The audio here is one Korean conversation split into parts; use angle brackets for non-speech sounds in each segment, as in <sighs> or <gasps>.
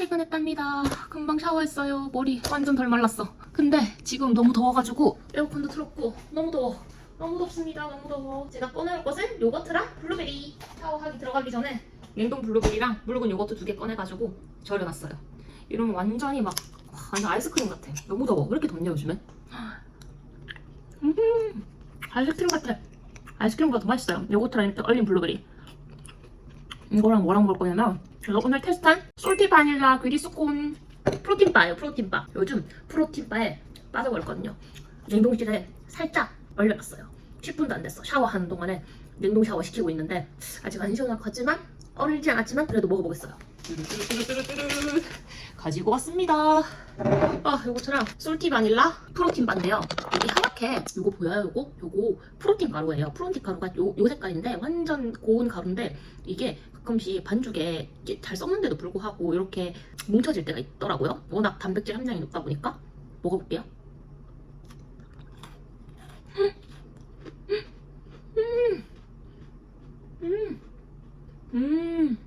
퇴근했답니다. 금방 샤워했어요. 머리 완전 덜 말랐어. 근데 지금 너무 더워가지고 에어컨도 틀었고 너무 더워. 너무 덥습니다. 너무 더워. 제가 꺼내올 것은 요거트랑 블루베리. 샤워하기 들어가기 전에 냉동 블루베리랑 묽은 요거트 두 개 꺼내가지고 절여놨어요. 이러면 완전히 막 와, 완전 아이스크림 같아. 너무 더워. 왜 이렇게 덥냐 요즘에? <gasps> 음, 아이스크림 같아. 아이스크림보다 더 맛있어요. 요거트랑 얼린 블루베리. 이거랑 뭐랑 먹을 거냐면 제가 오늘 테스트한 솔티 바닐라 귀리스콘 프로틴바예요 프로틴바. 요즘 프로틴바에 빠져버렸거든요. 냉동실에 살짝 얼려놨어요. 10분도 안 됐어. 샤워하는 동안에 냉동 샤워 시키고 있는데 아직 안 시원할 것 같지만 얼지 않았지만 그래도 먹어보겠어요 뚜루뚜루뚜루뚜루. <laughs> 가지고 왔습니다 아 요거처럼 솔티 바닐라 프로틴 바인데요 여기 하얗게 요거 보여요 요거? 요거 프로틴 가루예요 프로틴 가루가 요, 요 색깔인데 완전 고운 가루인데 이게 가끔씩 반죽에 잘 썩는데도 불구하고 이렇게 뭉쳐질 때가 있더라고요. 워낙 단백질 함량이 높다 보니까 먹어볼게요. 음, 음, 음,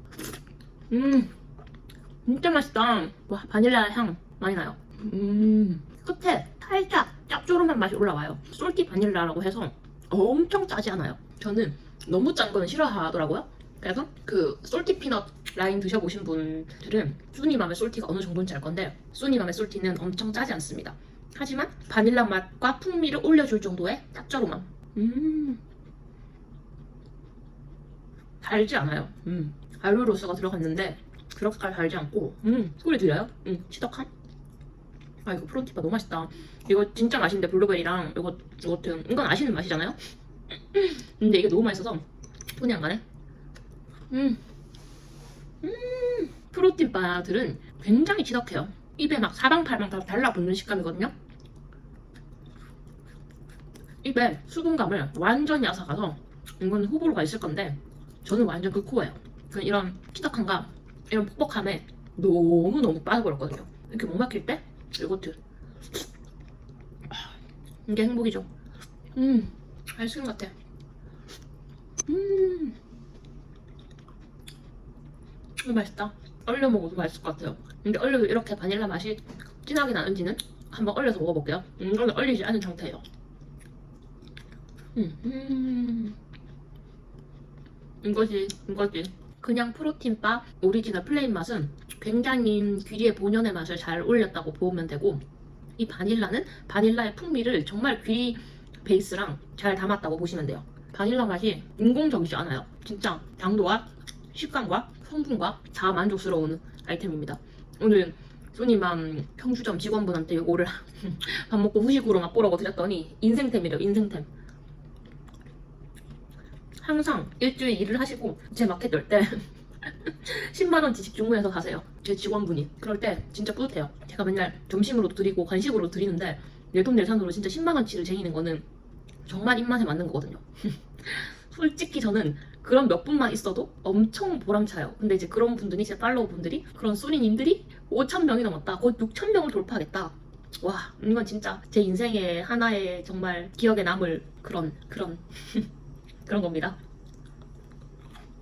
진짜 맛있다. 와 바닐라 향 많이 나요. 음, 끝에 살짝 짭조름한 맛이 올라와요. 솔티 바닐라라고 해서 엄청 짜지 않아요. 저는 너무 짠 거는 싫어하더라고요. 그래서 그 솔티 피넛 라인 드셔보신 분들은 수니맘의 솔티가 어느 정도인지 알 건데 수니맘의 솔티는 엄청 짜지 않습니다. 하지만 바닐라 맛과 풍미를 올려줄 정도의 짭조름함. 음. 달지 않아요. 음. 알루로스가 들어갔는데 그렇게 달지 않고 음. 소리 들려요? 음. 치덕함? 아 이거 프론티바 너무 맛있다. 이거 진짜 맛있는데 블루베리랑 이거 이것도 이건 아시는 맛이잖아요. <clears throat> 근데 이게 너무 맛있어서 손이 안 가네. 음. 음. 프로틴 바들은 굉장히 지덕해요. 입에 막 사방팔방 다 달라붙는 식감이거든요. 입에 수분감을 완전히 앗아가서 이건 호불호가 있을 건데 저는 완전 극호예요. 그 이런 치덕함과 이런 퍽퍽함에 너무너무 빠져버렸거든요. 이렇게 목 막힐 때 요거트 <sighs> 이게 행복이죠. 음, 아이스크림 같아. 음, 이거 맛있다. 얼려 먹어도 맛있을 것 같아요. 근데 얼려도 이렇게 바닐라 맛이 진하게 나는지는 한번 얼려서 먹어볼게요. 음, 이거는 얼리지 않은 상태예요. 음, 음. 이거지, 이거지. 그냥 프로틴바 오리지널 플레인 맛은 굉장히 귀리의 본연의 맛을 잘 올렸다고 보면 되고 이 바닐라는 바닐라의 풍미를 정말 귀리 베이스랑 잘 담았다고 보시면 돼요. 바닐라 맛이 인공적이지 않아요. 진짜 당도와 식감과 성분과 다 만족스러운 아이템입니다. 오늘 소니맘 평주점 직원분한테 이거를 <laughs> 밥 먹고 후식으로 맛보라고 드렸더니 인생템이래요. 인생템. 항상 일주일 일을 하시고 제 마켓 열 때 <laughs> 10만원 지식 주문해서 가세요. 제 직원분이. 그럴 때 진짜 뿌듯해요. 제가 맨날 점심으로도 드리고 간식으로 드리는데 내 돈 내산으로 진짜 10만원치를 쟁이는 거는 정말 입맛에 맞는 거거든요. <laughs> 솔직히 저는 그런 몇 분만 있어도 엄청 보람차요. 근데 이제 그런 분들이 제 팔로우 분들이 그런 소리님들이 5천 명이 넘었다. 곧 6천 명을 돌파하겠다. 와 이건 진짜 제 인생의 하나의 정말 기억에 남을 그런 그런 <laughs> 그런 겁니다.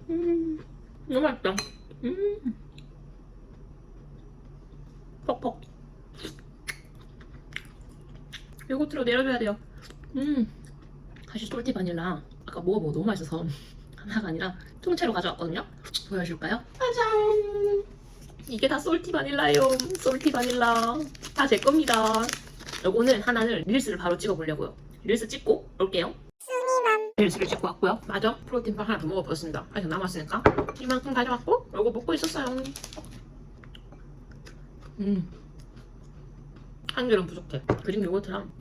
음 너무 맛있다. 음 퍽퍽. 요거트로 내려줘야 돼요. 음 다시 솔티 바닐라 아까 먹어보고 너무 맛있어서 <laughs> 하나가 아니라 통째로 가져왔거든요 보여줄까요? 짜잔 이게 다 솔티 바닐라예요 솔티 바닐라 다 제 겁니다 요거는 하나는 릴스를 바로 찍어보려고요 릴스 찍고 올게요 릴스를 찍고 왔고요 맞아 프로틴빵 하나 더 먹어보겠습니다 아직 남았으니까 이만큼 가져왔고 요거 먹고 있었어요 음 한줄은 부족해 그릭 요거트랑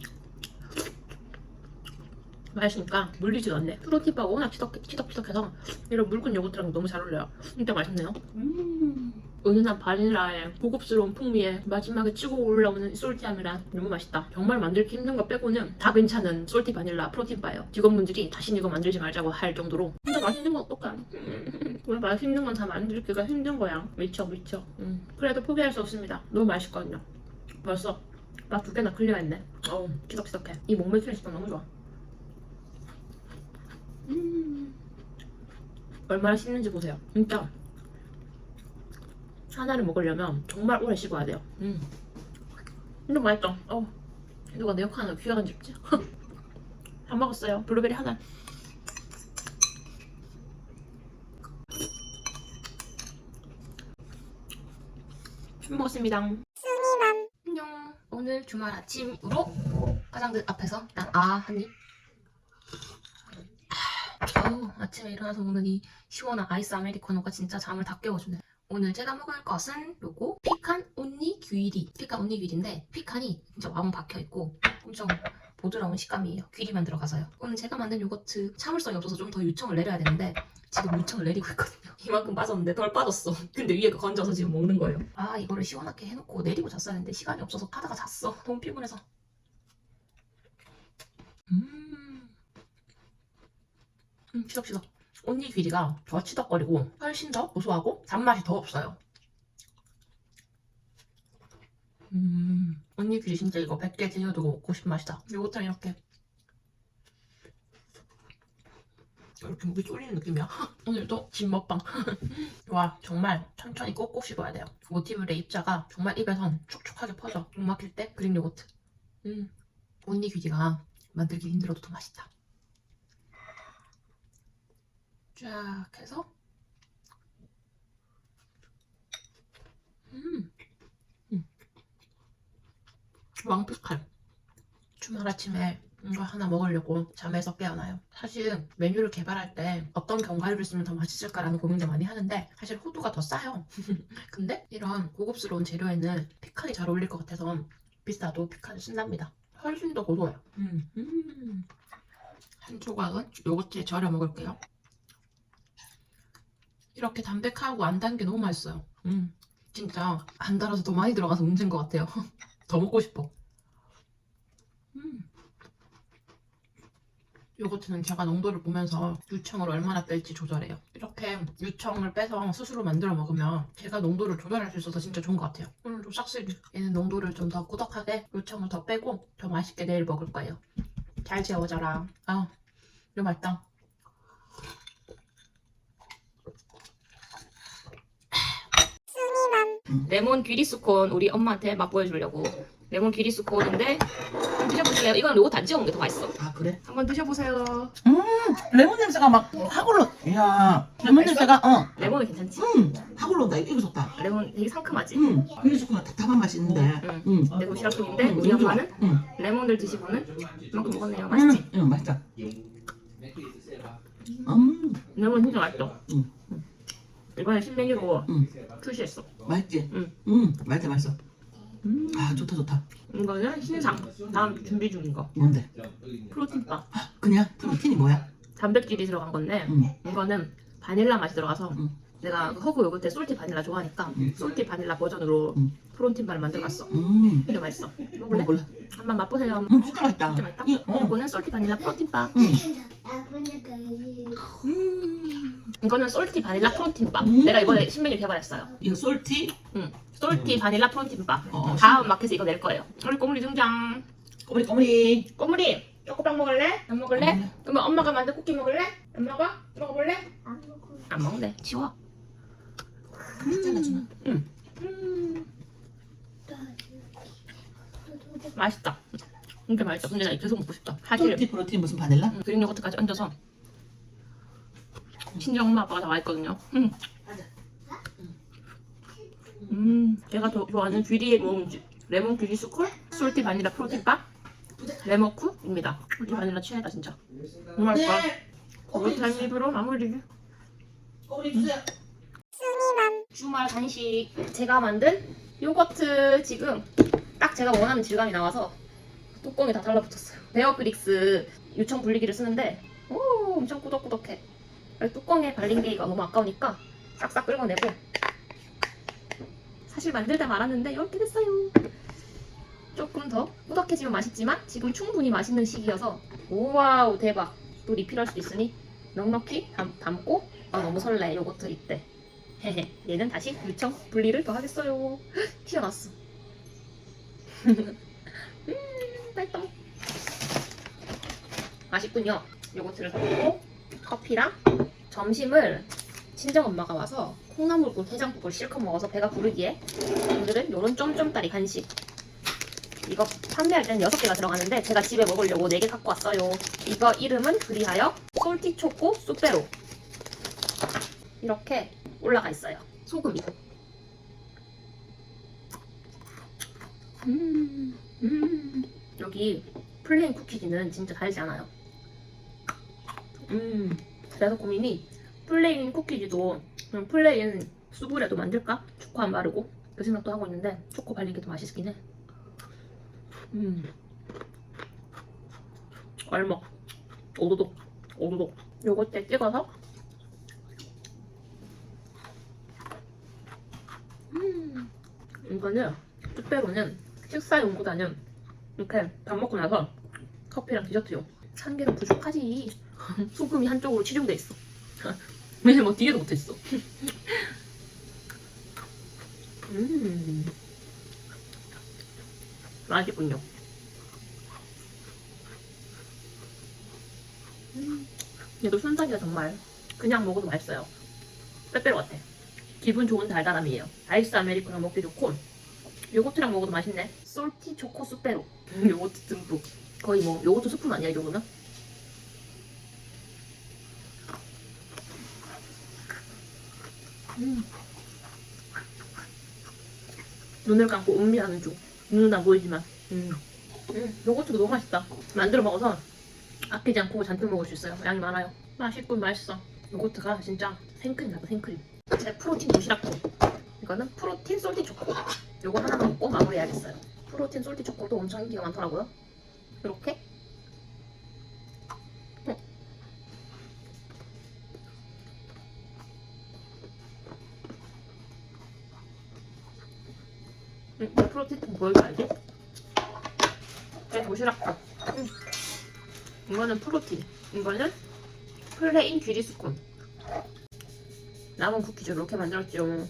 맛있으니까 물리지도 않네. 프로틴바가 워낙 치덕, 치덕치덕해서 이런 묽은 요거트랑 너무 잘 어울려요. 진짜 맛있네요. 음. 은은한 바닐라의 고급스러운 풍미에 마지막에 치고 올라오는 솔티함이랑 너무 맛있다. 정말 만들기 힘든 거 빼고는 다 괜찮은 솔티 바닐라 프로틴 바예요. 직원분들이 다시 이거 만들지 말자고 할 정도로 진짜 맛있는 건 어떡해. <laughs> 왜 맛있는 건 다 만들기가 힘든 거야. 미쳐 미쳐. 음. 그래도 포기할 수 없습니다. 너무 맛있거든요. 벌써 맛 두 개나 클리어했네. 어우 치덕치덕해. 이 목매트리 식감 너무 좋아. 음. 얼마나 씹는지 보세요. 진짜 하나를 먹으려면 정말 오래 씹어야 돼요. 음. 근데 맛있다. 어. 누가 내 욕하는 귀여운 집지? <laughs> 다 먹었어요. 블루베리 하나. 잘 먹었습니다. 안녕. 오늘 주말 아침으로 화장대 앞에서 일단 아 한입. 아우 아침에 일어나서 먹는 이 시원한 아이스 아메리카노가 진짜 잠을 다 깨워주네. 오늘 제가 먹을 것은 요거 피칸 온니 귀리. 피칸 온니 귀리인데 피칸이 진짜 왕 박혀 있고 엄청 보드라운 식감이에요. 귀리만 들어가서요. 오늘 제가 만든 요거트 참을성이 없어서 좀더 유청을 내려야 되는데 지금 유청을 내리고 있거든요. <laughs> 이만큼 빠졌는데 덜 빠졌어. 근데 위에 거 건져서 지금 먹는 거예요. 아 이거를 시원하게 해놓고 내리고 잤어야 했는데 시간이 없어서 하다가 잤어. 너무 피곤해서. 음. 음 시덕시덕. 온니 귀리가 더 치덕거리고 훨씬 더 고소하고 단맛이 더 없어요. 음, 언니 귀리 진짜 이거 100개 쟁여두고 먹고 싶은 맛이다. 요거트랑 이렇게 이렇게 목이 쫄리는 느낌이야. <laughs> 오늘도 진 먹방. <laughs> 와 정말 천천히 꼭꼭 씹어야 돼요. 모티브의 입자가 정말 입에선 촉촉하게 퍼져. 목 막힐 때 그릭 요거트. 음, 언니 귀리가 만들기 힘들어도 더 맛있다. 쫙 해서. 음. 왕피칼. 주말 아침에 이거 하나 먹으려고 잠에서 깨어나요. 사실 메뉴를 개발할 때 어떤 견과류를 쓰면 더 맛있을까라는 고민도 많이 하는데 사실 호두가 더 싸요. <laughs> 근데 이런 고급스러운 재료에는 피칸이 잘 어울릴 것 같아서 비싸도 피칸을 쓴답니다. 훨씬 더 고소해요. 음. 음. 한 조각은 요거트에 절여 먹을게요 이렇게 담백하고 안 단 게 너무 맛있어요 음. 진짜 안 달아서 더 많이 들어가서 문제인 것 같아요 <laughs> 더 먹고 싶어. 음. 요거트는 제가 농도를 보면서 유청을 얼마나 뺄지 조절해요. 이렇게 유청을 빼서 스스로 만들어 먹으면 제가 농도를 조절할 수 있어서 진짜 좋은 것 같아요. 오늘도 싹쓸이. 얘는 농도를 좀 더 꾸덕하게 유청을 더 빼고 더 맛있게 내일 먹을 거예요. 잘 재워져라. 아, 이거 맛있다. 레몬 귀리스콘 우리 엄마한테 맛보여 주려고 레몬 귀리스콘인데 한번 드셔보실래요? 이건 요거트 안 찍어 먹는 게 더 맛있어 아 그래? 한번 드셔보세요 레몬 냄새가 막 확 올라. 이야 레몬 냄새가 어. 레몬은 괜찮지? 음, 확 올라온다. 이거 좋다. 레몬 되게 상큼하지? 음, 그게 좋구나. 답답한 맛이 있는데. 응. 음. 도시락통인데 음, 우리 너무 좋아. 엄마는 음. 레몬을 드시고는 이만큼 먹었네요 맛있지? 음, 음, 맛있다. 음, 레몬 진짜 맛있어 음. 이번에 신메뉴로 음. 출시했어 맛있지? 음. 음, 맛있다, 맛있어. 음. 아, 좋다, 좋다. 이거는 신상 다음 준비 중인 거 뭔데? 프로틴바 그냥 프로틴이 뭐야? 단백질이 들어간 건데 음, 이거는 바닐라 맛이 들어가서 음. 내가 그 허브 요거트 솔티 바닐라 좋아하니까 음. 솔티 바닐라 버전으로 음. 프론틴바를 만들어봤어 음. 되게 맛있어 먹을래? 먹을래? 한번 맛보세요 음, 진짜 맛있다. 진짜 맛있다? 이- 어. 이거는 솔티 바닐라 프로틴바 음. 음. 이거는 솔티 바닐라 프로틴바 음. 내가 이번에 신메뉴 개발했어요 이거 솔티? 응. 솔티 바닐라 프로틴바 어, 다음 마켓에 이거 낼 거예요 우리 꼬물이 등장 꼬물이, 꼬물이. 꼬물이 초코빵 먹을래? 안 먹을래? 그러면 엄마가 만든 쿠키 먹을래? 안 먹어? 먹어볼래? 안 먹네 치워 잘라주나? 음. 맛있다 진짜 맛있다 근데 나 계속 먹고 싶다 사실 솔티, 프로틴, 무슨 바닐라? 음, 그릭 요거트까지 얹어서 친정 엄마 아빠가 다 와있거든요. 음. 음, 제가 더 좋아하는 귀리의 모음 레몬 귀리 스쿨 솔티 바닐라 프로틴 바 레모쿠입니다. 솔티 바닐라 취해다 진짜. 정말 맛있다 한 입으로 마무리. 꼬물이 주세요. 주말 간식 제가 만든 요거트 지금 딱 제가 원하는 질감이 나와서 뚜껑이 다 달라붙었어요. 베어그릭스 유청 분리기를 쓰는데 오 엄청 꾸덕꾸덕해 뚜껑에 발린 게 이거 너무 아까우니까 싹싹 긁어내고 사실 만들다 말았는데 이렇게 됐어요. 조금 더 꾸덕해지면 맛있지만 지금 충분히 맛있는 시기여서 오와우 대박. 또 리필할 수도 있으니 넉넉히 담, 담고 아 너무 설레 요거트 이때. 헤헤 얘는 다시 유청 분리를 더 하겠어요. <gasps> 헉, 튀어났어. <laughs> 음 맛있다 맛있군요. 요거트를 섞고 커피랑 점심을 친정 엄마가 와서 콩나물국 해장국을 실컷 먹어서 배가 부르기에 오늘은 요런 쫌쫌따리 간식. 이거 판매할 때는 6개가 들어가는데 제가 집에 먹으려고 4개 갖고 왔어요. 이거 이름은 그리하여 솔티초코 쑥베로. 이렇게 올라가 있어요. 소금이 음, 음. 여기 플레인 쿠키즈는 진짜 달지 않아요. 음, 그래서 고민이 플레인 쿠키즈도 그냥 플레인 수브레도 만들까? 초코 안 바르고 그 생각도 하고 있는데 초코 발린 게 더 맛있긴 해. 음, 얼먹, 오도독, 오도독. 요거트에 찍어서 음, 이거는 특배로는 식사 용보다는 이렇게 밥 먹고 나서 커피랑 디저트용. 참기름 부족하지. <laughs> 소금이 한쪽으로 치중돼 있어. <laughs> 왜냐면 뭐 뒤에도 못했어. <laughs> 음. 맛있군요. 음. 얘도 순삭이야 정말. 그냥 먹어도 맛있어요. 빼빼로 같아. 기분 좋은 달달함이에요. 아이스 아메리카노 먹기 좋고 요거트랑 먹어도 맛있네. 솔티 초코 수빼로. 요거트 듬뿍. 거의 뭐 요거트 스푼 아니야 이 정도면? 음. 눈을 감고 음미하는 중. 눈은 안 보이지만. 음. 음, 요거트도 너무 맛있다. 만들어 먹어서 아끼지 않고 잔뜩 먹을 수 있어요. 양이 많아요. 맛있고 맛있어. 요거트가 진짜 생크림 나고 생크림. 제 프로틴 도시락도. 이거는 프로틴 솔티 초코. 요거 하나 먹고 마무리해야겠어요. 프로틴 솔티 초코도 엄청 인기가 많더라고요. 이렇게. 프로틴 뭘지 알지? 네, 도시락도. 응. 이거는 프로틴. 이거는 플레인 귀리 스콘. 남은 쿠키죠. 이렇게 만들었죠.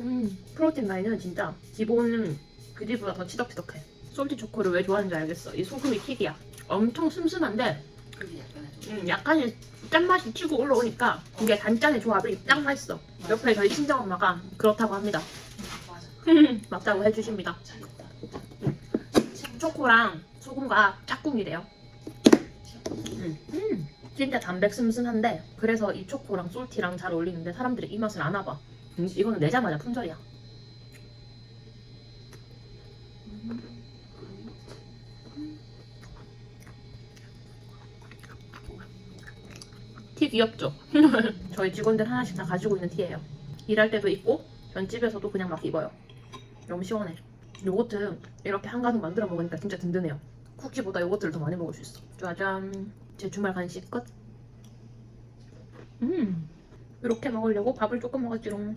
음, 프로틴 라인은 진짜 기본 귀리보다 더 치덕치덕해. 솔티 초코를 왜 좋아하는지 알겠어. 이 소금이 킥이야. 엄청 슴슴한데 음, 약간의 짠맛이 치고 올라오니까 이게 단짠의 조합이 딱 맛있어. 옆에 저희 친정엄마가 그렇다고 합니다. 맞아. 맞다고 해주십니다. 초코랑 소금과 짝꿍이래요. 음, 음, 진짜 담백 슴슴한데 그래서 이 초코랑 솔티랑 잘 어울리는데 사람들이 이 맛을 안 와봐. 음, 이거는 내자마자 품절이야. 티 귀엽죠? <laughs> 저희 직원들 하나씩 다 가지고 있는 티예요. 일할 때도 입고 전 집에서도 그냥 막 입어요. 너무 시원해. 요거트 이렇게 한 가득 만들어 먹으니까 진짜 든든해요. 쿠키보다 요거트를 더 많이 먹을 수 있어. 짜잔. 제 주말 간식 끝. 음. 이렇게 먹으려고 밥을 조금 먹었지롱.